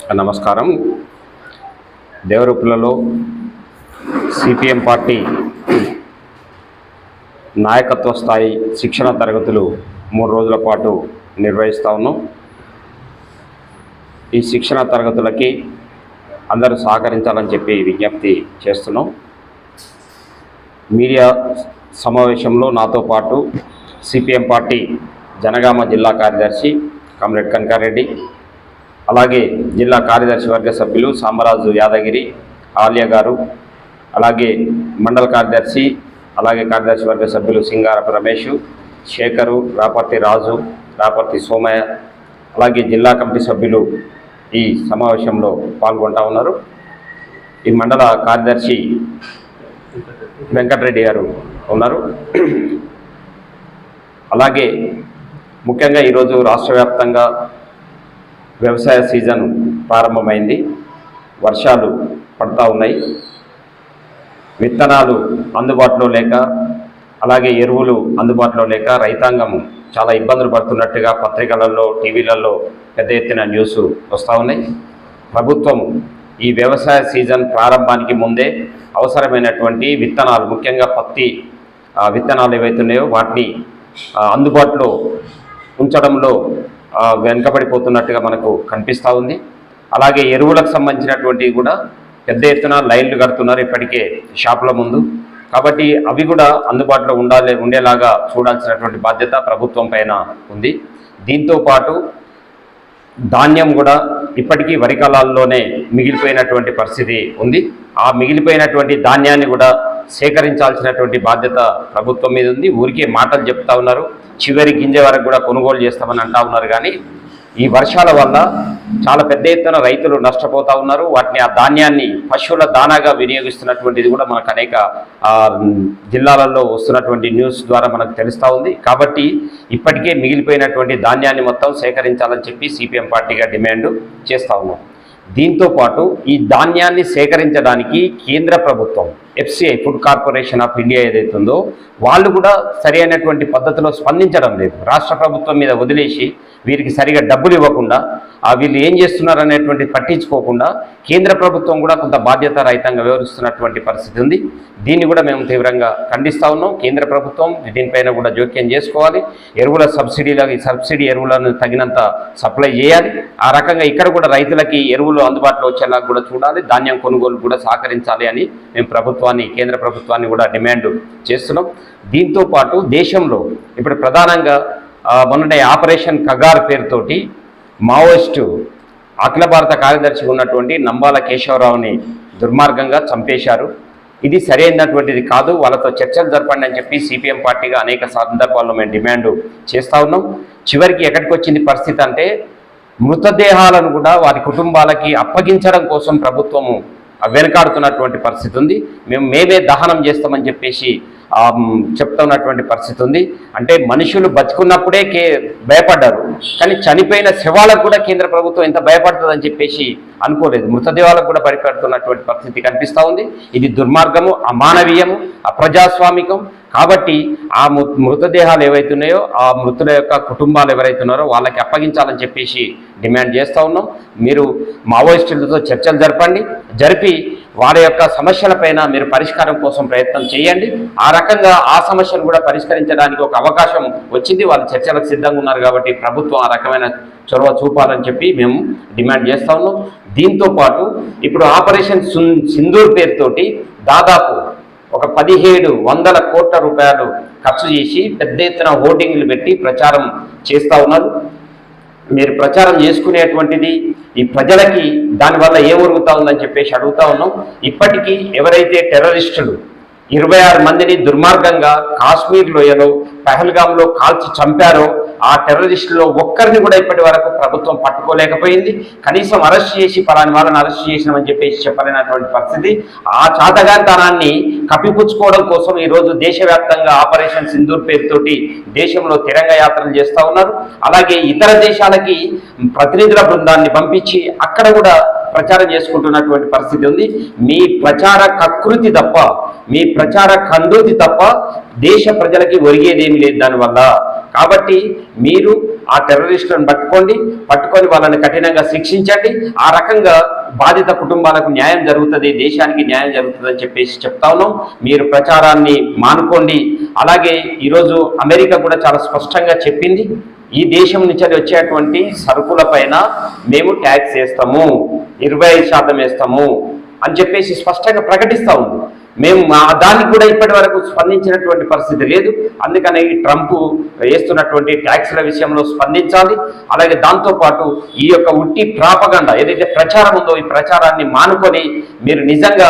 నమస్కారం. దేవరూపులలో CPM party నాయకత్వ స్థాయి శిక్షణ తరగతులు మూడు రోజుల పాటు నిర్వహిస్తూ ఉన్నాం. ఈ శిక్షణ తరగతులకి అందరూ సహకరించాలని చెప్పి విజ్ఞప్తి చేస్తున్నాం. మీడియా సమావేశంలో నాతో పాటు సిపిఎం పార్టీ జనగామ జిల్లా కార్యదర్శి కామ్రేడ్ కనకారెడ్డి అలాగే జిల్లా కార్యదర్శి వర్గ సభ్యులు సామరాజు యాదగిరి ఆల్య గారు అలాగే మండల కార్యదర్శి అలాగే కార్యదర్శి వర్గ సభ్యులు సింగారపు రమేష్ శేఖరు రాపర్తి రాజు రాపర్తి సోమయ్య అలాగే జిల్లా కమిటీ సభ్యులు ఈ సమావేశంలో పాల్గొంటా ఉన్నారు. ఈ మండల కార్యదర్శి వెంకటరెడ్డి గారు ఉన్నారు. అలాగే ముఖ్యంగా ఈరోజు రాష్ట్ర వ్యాప్తంగా వ్యవసాయ సీజన్ ప్రారంభమైంది. వర్షాలు పడతా ఉన్నాయి. విత్తనాలు అందుబాటులో లేక అలాగే ఎరువులు అందుబాటులో లేక రైతాంగం చాలా ఇబ్బందులు పడుతున్నట్టుగా పత్రికలలో టీవీలలో పెద్ద ఎత్తున న్యూస్ వస్తూ ఉన్నాయి. ప్రభుత్వం ఈ వ్యవసాయ సీజన్ ప్రారంభానికి ముందే అవసరమైనటువంటి విత్తనాలు ముఖ్యంగా పత్తి విత్తనాలు ఏవైతున్నాయో వాటిని అందుబాటులో ఉంచడంలో వెనుకబడిపోతున్నట్టుగా మనకు కనిపిస్తూ ఉంది. అలాగే ఎరువులకు సంబంధించినటువంటివి కూడా పెద్ద ఎత్తున లైన్లు కడుతున్నారు ఇప్పటికే షాపుల ముందు. కాబట్టి అవి కూడా అందుబాటులో ఉండాలి ఉండేలాగా చూడాల్సినటువంటి బాధ్యత ప్రభుత్వం పైన ఉంది. దీంతో పాటు ధాన్యం కూడా ఇప్పటికీ వరి కాలాల్లోనే మిగిలిపోయినటువంటి పరిస్థితి ఉంది. ఆ మిగిలిపోయినటువంటి ధాన్యాన్ని కూడా సేకరించాల్సినటువంటి బాధ్యత ప్రభుత్వం మీద ఉంది. ఊరికే మాటలు చెప్తా ఉన్నారు. చివరి గింజ వరకు కూడా కొనుగోలు చేస్తామని అంటా ఉన్నారు కానీ ఈ వర్షాల వల్ల చాలా పెద్ద ఎత్తున రైతులు నష్టపోతా ఉన్నారు. వాటిని ఆ ధాన్యాన్ని పశువుల దానాగా వినియోగిస్తున్నటువంటిది కూడా మనకు అనేక జిల్లాలలో వస్తున్నటువంటి న్యూస్ ద్వారా మనకు తెలుస్తూ ఉంది. కాబట్టి ఇప్పటికే మిగిలిపోయినటువంటి ధాన్యాన్ని మొత్తం సేకరించాలని చెప్పి సిపిఎం పార్టీగా డిమాండ్ చేస్తూ ఉన్నాం. దీంతో పాటు ఈ ధాన్యాన్ని సేకరించడానికి కేంద్ర ప్రభుత్వం FCI food corporation of India ఏదైతే ఉందో వాళ్ళు కూడా సరి అయినటువంటి పద్ధతిలో స్పందించడం లేదు. రాష్ట్ర ప్రభుత్వం మీద వదిలేసి వీరికి సరిగా డబ్బులు ఇవ్వకుండా వీళ్ళు ఏం చేస్తున్నారు అనేటువంటి పట్టించుకోకుండా కేంద్ర ప్రభుత్వం కూడా కొంత బాధ్యత రహితంగా వ్యవహరిస్తున్నటువంటి పరిస్థితి ఉంది. దీన్ని కూడా మేము తీవ్రంగా ఖండిస్తా ఉన్నాం. కేంద్ర ప్రభుత్వం దీనిపైన కూడా జోక్యం చేసుకోవాలి. ఎరువుల సబ్సిడీల సబ్సిడీ ఎరువులను తగినంత సప్లై చేయాలి. ఆ రకంగా ఇక్కడ కూడా రైతులకి ఎరువులు అందుబాటులో వచ్చేలా కూడా చూడాలి. ధాన్యం కొనుగోలు కూడా సహకరించాలి అని మేము ప్రభుత్వాన్ని కేంద్ర ప్రభుత్వాన్ని కూడా డిమాండ్ చేస్తున్నాం. దీంతో పాటు దేశంలో ఇప్పుడు ప్రధానంగా ఆ, మొన్నటి ఆపరేషన్ కగార్ పేరుతోటి మావోయిస్టు అఖిల భారత కార్యదర్శి ఉన్నటువంటి నంబాల కేశవరావుని దుర్మార్గంగా చంపేశారు. ఇది సరైనటువంటిది కాదు వాళ్ళతో చర్చలు జరపండి అని చెప్పి సిపిఎం పార్టీగా అనేక సందర్భాల్లో మేము డిమాండ్ చేస్తూ ఉన్నాం. చివరికి ఎక్కడికి వచ్చింది పరిస్థితి అంటే మృతదేహాలను కూడా వారి కుటుంబాలకి అప్పగించడం కోసం ప్రభుత్వము వెనకాడుతున్నటువంటి పరిస్థితి ఉంది. మేము మేమే దహనం చేస్తామని చెప్పేసి చెప్తున్నటువంటి పరిస్థితి ఉంది. అంటే మనుషులు బతుకున్నప్పుడే కే భయపడ్డారు. కానీ చనిపోయిన శవాలకు కూడా కేంద్ర ప్రభుత్వం ఎంత భయపడుతుందని చెప్పేసి అనుకోలేదు. మృతదేహాలకు కూడా భయపడుతున్నటువంటి పరిస్థితి కనిపిస్తూ ఉంది. ఇది దుర్మార్గము అమానవీయము అప్రజాస్వామికం. కాబట్టి ఆ మృ- మృతదేహాలు ఏవైతున్నాయో ఆ మృతుల యొక్క కుటుంబాలు ఎవరైతే ఉన్నారో వాళ్ళకి అప్పగించాలని చెప్పేసి డిమాండ్ చేస్తూ ఉన్నాం. మీరు మావోయిస్టులతో చర్చలు జరపండి. జరిపి వారి యొక్క సమస్యలపైన మీరు పరిష్కారం కోసం ప్రయత్నం చేయండి. ఆ రకంగా ఆ సమస్యను కూడా పరిష్కరించడానికి ఒక అవకాశం వచ్చింది. వాళ్ళు చర్చలకు సిద్ధంగా ఉన్నారు కాబట్టి ప్రభుత్వం ఆ రకమైన చొరవ చూపాలని చెప్పి మేము డిమాండ్ చేస్తా ఉన్నాం. దీంతో పాటు ఇప్పుడు ఆపరేషన్ సింధూర్ పేరుతోటి దాదాపు ఒక పదిహేడు వందల కోట్ల రూపాయలు ఖర్చు చేసి పెద్ద ఎత్తున హోర్డింగ్లు పెట్టి ప్రచారం చేస్తూ ఉన్నారు. మీరు ప్రచారం చేసుకునేటువంటిది ఈ ప్రజలకి దానివల్ల ఏం ఒరుగుతా ఉందని చెప్పేసి అడుగుతా ఉన్నాం. ఇప్పటికీ ఎవరైతే టెర్రరిస్టులు ఇరవై ఆరు మందిని దుర్మార్గంగా కాశ్మీర్ లోయలో పహల్గాంలో కాల్చి చంపారో ఆ టెర్రరిస్టులో ఒక్కరిని కూడా ఇప్పటి వరకు ప్రభుత్వం పట్టుకోలేకపోయింది. కనీసం అరెస్ట్ చేసి పలాని వాళ్ళని అరెస్ట్ చేసినామని చెప్పేసి చెప్పలేనటువంటి పరిస్థితి. ఆ చాతగాంతనాన్ని కప్పిపుచ్చుకోవడం కోసం ఈరోజు దేశవ్యాప్తంగా ఆపరేషన్ సింధూర్ పేరుతోటి దేశంలో తిరంగ యాత్రలు చేస్తూ ఉన్నారు. అలాగే ఇతర దేశాలకి ప్రతినిధుల బృందాన్ని పంపించి అక్కడ కూడా ప్రచారం చేసుకుంటున్నటువంటి పరిస్థితి ఉంది. మీ ప్రచార కకృతి తప్ప మీ ప్రచార కందూతి తప్ప దేశ ప్రజలకి ఒరిగేదేమి లేదు దానివల్ల. కాబట్టి మీరు ఆ టెర్రరిస్టులను పట్టుకోండి పట్టుకొని వాళ్ళని కఠినంగా శిక్షించండి. ఆ రకంగా బాధిత కుటుంబాలకు న్యాయం జరుగుతుంది దేశానికి న్యాయం జరుగుతుంది అని చెప్పేసి చెప్తా ఉన్నాం. మీరు ప్రచారాన్ని మానుకోండి. అలాగే ఈరోజు అమెరికా కూడా చాలా స్పష్టంగా చెప్పింది ఈ దేశం నుంచి వచ్చేటువంటి సరుకుల పైన మేము ట్యాక్స్ వేస్తాము ఇరవై ఐదు శాతం వేస్తాము అని చెప్పేసి స్పష్టంగా ప్రకటిస్తూ ఉంది. మేము మా దానికి కూడా ఇప్పటి వరకు స్పందించినటువంటి పరిస్థితి లేదు. అందుకనే ఈ ట్రంప్ వేస్తున్నటువంటి ట్యాక్స్ల విషయంలో స్పందించాలి. అలాగే దాంతోపాటు ఈ యొక్క ఉట్టి ప్రాపగండ ఏదైతే ప్రచారం ఉందో ఈ ప్రచారాన్ని మానుకొని మీరు నిజంగా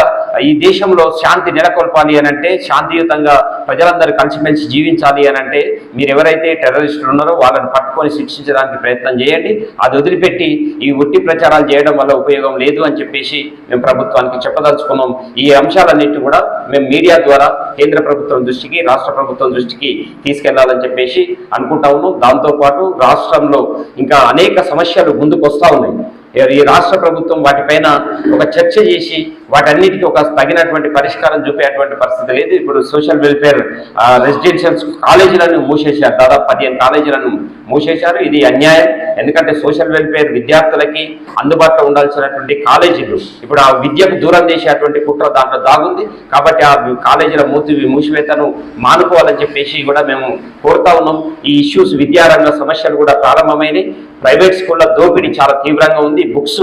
ఈ దేశంలో శాంతి నెలకొల్పాలి అని అంటే శాంతియుతంగా ప్రజలందరూ కలిసిమెలిసి జీవించాలి అని అంటే మీరు ఎవరైతే టెర్రరిస్టులు ఉన్నారో వాళ్ళని పట్టుకొని శిక్షించడానికి ప్రయత్నం చేయండి. అది వదిలిపెట్టి ఈ ఒట్టి ప్రచారాలు చేయడం వల్ల ఉపయోగం లేదు అని చెప్పేసి మేము ప్రభుత్వానికి చెప్పదలుచుకున్నాం. ఈ అంశాలన్నింటి కూడా మేము మీడియా ద్వారా కేంద్ర ప్రభుత్వం దృష్టికి రాష్ట్ర ప్రభుత్వం దృష్టికి తీసుకెళ్ళాలని చెప్పేసి అనుకుంటాము దాంతోపాటు రాష్ట్రంలో ఇంకా అనేక సమస్యలు ముందుకు వస్తూ ఉన్నాయి. ఈ రాష్ట్ర ప్రభుత్వం వాటిపైన ఒక చర్చ చేసి వాటన్నిటికీ ఒక తగినటువంటి పరిష్కారం చూపేటువంటి పరిస్థితి లేదు. ఇప్పుడు సోషల్ వెల్ఫేర్ రెసిడెన్షియల్ కాలేజీలను మూసేశారు. దాదాపు పదిహేను కాలేజీలను మూసేశారు. ఇది అన్యాయం. ఎందుకంటే సోషల్ వెల్ఫేర్ విద్యార్థులకి అందుబాటులో ఉండాల్సినటువంటి కాలేజీలు ఇప్పుడు ఆ విద్యకు దూరం చేసేటువంటి కుట్ర దాంట్లో దాగుంది. కాబట్టి ఆ కాలేజీల మూతి మూసివేతను మానుకోవాలని చెప్పేసి కూడా మేము కోరుతా ఉన్నాం. ఈ ఇష్యూస్ విద్యారంగ సమస్యలు కూడా ప్రారంభమైనవి ప్రైవేట్ స్కూళ్ళ దోపిడీ చాలా తీవ్రంగా ఉంది. బుక్స్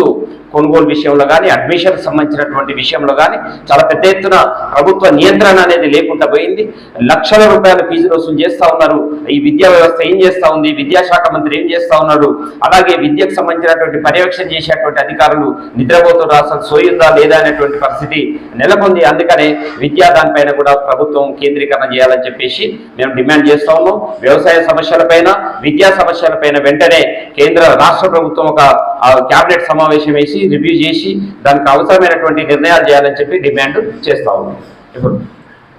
కొనుగోలు విషయంలో కానీ అడ్మిషన్ సంబంధించినటువంటి విషయంలో కానీ చాలా పెద్ద ఎత్తున ప్రభుత్వ నియంత్రణ అనేది లేకుండా పోయింది. లక్షల రూపాయల ఫీజులు వసూలు చేస్తూ ఉన్నారు. ఈ విద్యా వ్యవస్థ ఏం చేస్తా ఉంది? విద్యాశాఖ మంత్రి ఏం చేస్తూ ఉన్నారు అలాగే విద్యకు సంబంధించినటువంటి పర్యవేక్షణ చేసేటువంటి అధికారులు నిద్రపోతున్నారు? అసలు సోయిందా లేదా అనేటువంటి పరిస్థితి నెలకొంది. అందుకనే విద్యా దానిపైన కూడా ప్రభుత్వం కేంద్రీకరణ చేయాలని చెప్పేసి మేము డిమాండ్ చేస్తా ఉన్నాం. వ్యవసాయ సమస్యలపైన విద్యా సమస్యలపైన వెంటనే కేంద్ర రాష్ట్ర ప్రభుత్వం ఒక క్యాబినెట్ సమావేశం వేసి రివ్యూ చేసి దానికి అవసరమైనటువంటి నిర్ణయాలు చేయాలని చెప్పి డిమాండ్ చేస్తా ఉన్నాం. ఇప్పుడు